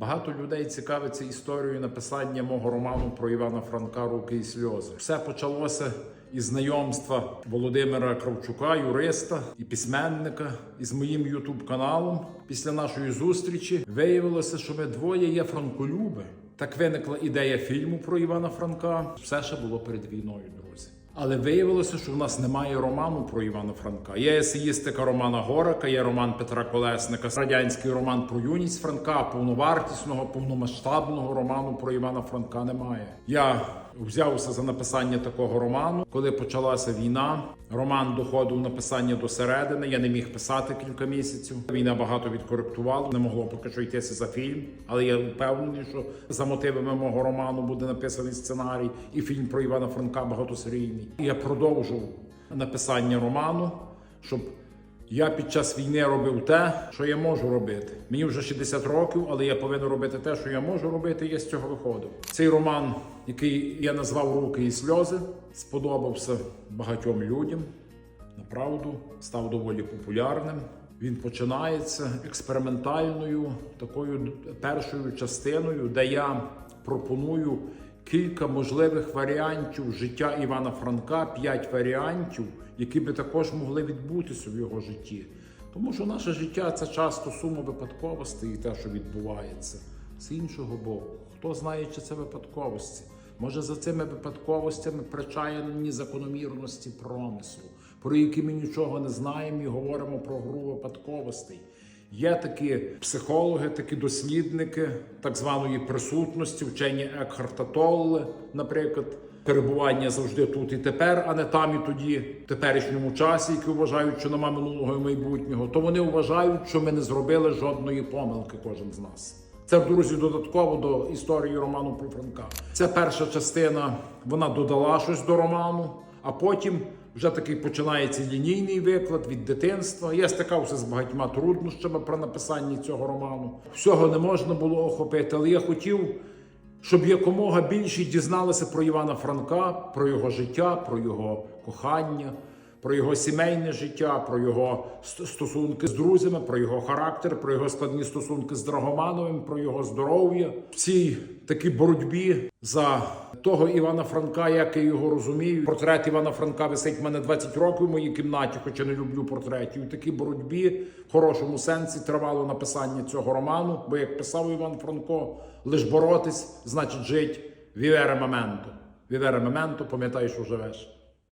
Багато людей цікавиться історією написання мого роману про Івана Франка Руки і сльози. Все почалося із знайомства Володимира Кравчука, юриста і письменника із моїм ютуб каналом. Після нашої зустрічі виявилося, що ми двоє є франколюби. Так виникла ідея фільму про Івана Франка. Все ще було перед війною, друзі. Але виявилося, що в нас немає роману про Івана Франка. Є есеїстика Романа Горика, є роман Петра Колесника, радянський роман про юність Франка, повновартісного, повномасштабного роману про Івана Франка немає. Я взявся за написання такого роману, коли почалася війна. Роман доходив написання до середини. Я не міг писати кілька місяців. Війна багато відкоректувала. Не могло поки що йтися за фільм, але я впевнений, що за мотивами мого роману буде написаний сценарій і фільм про Івана Франка багатосерійний. Я продовжив написання роману, щоб я під час війни робив те, що я можу робити. Мені вже 60 років, але я повинен робити те, що я можу робити. Я з цього виходив. Цей роман, який я назвав Руки і сльози, сподобався багатьом людям. Направду став доволі популярним. Він починається експериментальною такою першою частиною, де я пропоную кілька можливих варіантів життя Івана Франка, п'ять варіантів, які би також могли відбутися в його житті. Тому що наше життя це часто сума випадковостей і те, що відбувається. З іншого боку, хто знає, чи це випадковості. Може, за цими випадковостями причаяні закономірності промислу, про які ми нічого не знаємо і говоримо про гру випадковостей. Є такі психологи, такі дослідники так званої присутності, вчені Екхарта Толле, наприклад, перебування завжди тут і тепер, а не там і тоді, в теперішньому часі, які вважають, що нема минулого і майбутнього, то вони вважають, що ми не зробили жодної помилки, кожен з нас. Це, друзі, додатково до історії роману про Франка. Ця перша частина вона додала щось до роману, а потім вже такий починається лінійний виклад від дитинства. Я стикався з багатьма труднощами при написанні цього роману. Всього не можна було охопити, але я хотів, щоб якомога більше дізналися про Івана Франка, про його життя, про його кохання. Про його сімейне життя, про його стосунки з друзями, про його характер, про його складні стосунки з Драгомановим, про його здоров'я в цій такій боротьбі за того Івана Франка, як я його розумію. Портрет Івана Франка висить в мене 20 років в моїй кімнаті, хоча не люблю портретів. У такій боротьбі в хорошому сенсі тривало написання цього роману. Бо як писав Іван Франко, лиш боротись, значить жить вівере моменто. Вівере моменто, пам'ятай, що живеш.